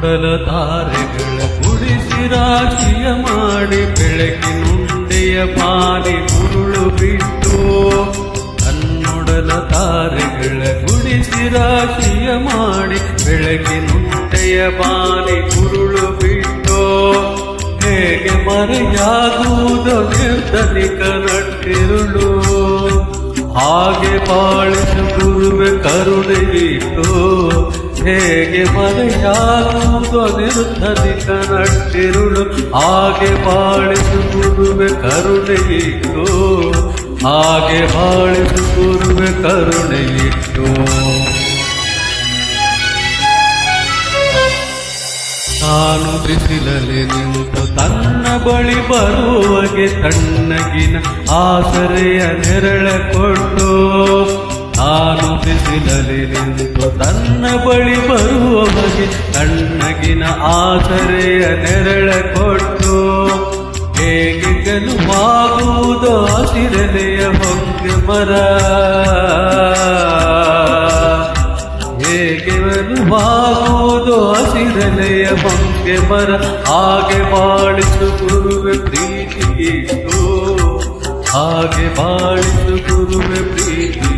ಕನ್ನಡಲ ತಾರೆಗಳ ಗುಡಿಸಿ ರಾಶಿಯ ಮಾಡಿ ಬೆಳಕಿನುಂಡೆಯ ಪಾಲಿ ಮುರುಳು ಬಿಟ್ಟು ಕನ್ನೊಡಲ ತಾರೆಗಳ ಗುಡಿಸಿ ರಾಶಿಯ ಮಾಡಿ ಬೆಳಕಿನುಂಡೆಯ ಪಾಲಿ ಮುರುಳು ಬಿಟ್ಟು ಹೇಗೆ ಮರೆಯಾಗುವುದು ನಿರ್ಧನಿಕ ಹಾಗೆ ಬಾಳಿಸು ಗುರುವೆ ಕರುಣೆಯಿಟ್ಟು ಹೇಗೆ ಮರೆಯಾಗುವುದು ಕನಟ್ಟಿರುಳು ನಟ್ಟಿರುಳು ಹಾಗೆ ಬಾಳಿಸು ಗುರುವೆ ಕರುಣೆಯಿಟ್ಟು, ಹಾಗೆ ಬಾಳಿಸು ಗುರುವೆ ಕರುಣೆಯಿಟ್ಟು. ತಾನು ಬಿಸಿಲಲ್ಲಿ ನಿಂತು ತನ್ನ ಬಳಿ ಬರುವಗೆ ತಣ್ಣಗಿನ ಆಸರೆಯ ನೆರಳೆ ಕೊಟ್ಟು ತಾನು ಬಿಸಿಲಲ್ಲಿ ನಿಂತು ತನ್ನ ಬಳಿ ಬರುವವಗೆ ತಣ್ಣಗಿನ ಆಸರೆಯ ನೆರಳ ಕೊಟ್ಟು ಹೇಗೆ ಗೆಲುವಾಗುವುದೋ ಆಸಿರಲೆಯ ಹೊಂಗೆ ಮರ? ಹೇಗೆ ಗೆಲುವಾಗುವುದೋ ಹಸಿರಲೆಯ ಬಂಗೆ ಮರ? ಹಾಗೆ ಬಾಳಿಸು ಗುರುವೆ ಪ್ರೀತಿ ಹಾಗೆ ಬಾಳಿಸು ಗುರುವೆ ಪ್ರೀತಿಯಿಟ್ಟು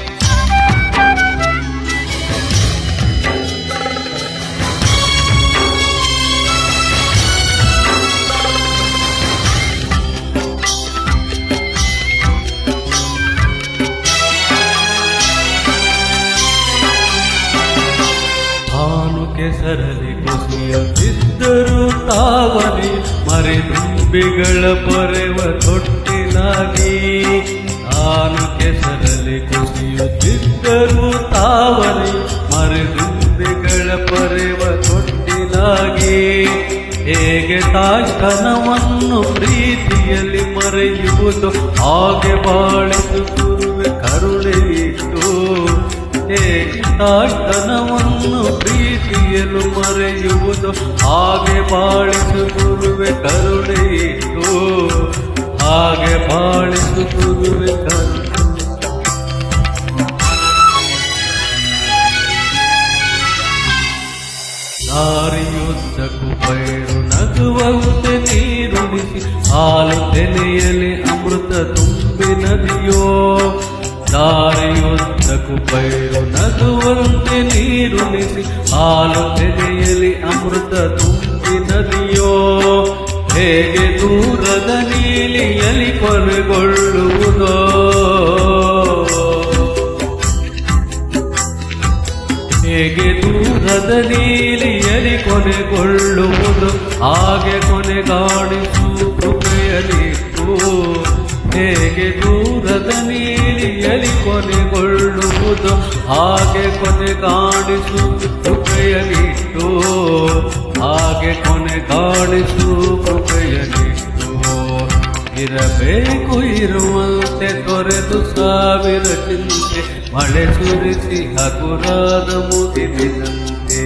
ತಾನು ಕೆಸರಲಿ ಕುಸಿಯುತ್ತಿದ್ದರು ಮರೆ ತುಂಬಿಗಳ ಪೊರೆವ ತೊಟ್ಟಿನಾಗಿ. ನಾನು ಕೆಸರಲಿ ಕುಸಿಯುತ್ತಿದ್ದರು ತಾವಲಿ ಮರೆ ತುಂಬಿಗಳ ಪೊರೆವ ತೊಟ್ಟಿಲಾಗಿ ಹೇಗೆ ತಾಯ್ತನವನ್ನು ಪ್ರೀತಿಯಲ್ಲಿ ಮರೆಯುವುದು, ಹಾಗೆ ಬಾಳಿಸು ಗುರುವೆ ಕರುಣೆಯಿಟ್ಟು ಹೇಗೆ ತಾಯ್ತನವನ್ನು ಹಾಗೆ ಬಾಳಿಸು ಗುರುವೆ ಕರುಣೆಯಿಟ್ಟು ಹಾಗೆ ಬಾಳಿಸು ಗುರುವೆ ಕರುಣೆ. ದಾರಿಯುದ್ದಕ್ಕೂ ಪೈರು ನಗುವಂತೆ ನೀರುಣಿಸಿ ಹಾಲು ತೆನೆಯಲಿ ಅಮೃತ ತುಂಬಿ ನದಿಯೋ ದಾರಿಯುದ್ದಕ್ಕೂ ಪೈರು ನಗುವಂತೆ ನೀರುಣಿಸಿ ಹಾಲು ತೆನೆಯಲಿ ಅಮೃತ ತುಂಬಿ ನದಿಯೋ? ಹೇಗೆ ದೂರದ ನೀಲಿಯಲ್ಲಿ ಕೊನೆಗೊಳ್ಳುವುದೋ? ಹೇಗೆ ದೂರದ ನೀಲಿಯಲ್ಲಿ ಕೊನೆಗೊಳ್ಳುವುದು? ಹಾಗೆ ಕೃಪೆಯಲಿ ಕೃಪೆಯಲಿತ್ತು ಹೇಗೆ ದೂರದ ನೀಲಿಯಲಿ ಕೊನೆಗೊಳ್ಳುವುದು ಹಾಗೆ ಕೊನೆ ಕಾಣಿಸು ಕೃಪೆಯಲಿಟ್ಟು ಹಾಗೆ ಕೊನೆ ಕಾಣಿಸು ಕೃಪೆಯಲಿಟ್ಟು ಇರಬೇಕು ಇರುವಂತೆ ತೊರೆದು ಸಾವಿರ ಚಿಂತೆ, ಮಳೆ ಸುರಿಸಿ ಹಗುರಾದ ಮುಗಿಲಿನಂತೆ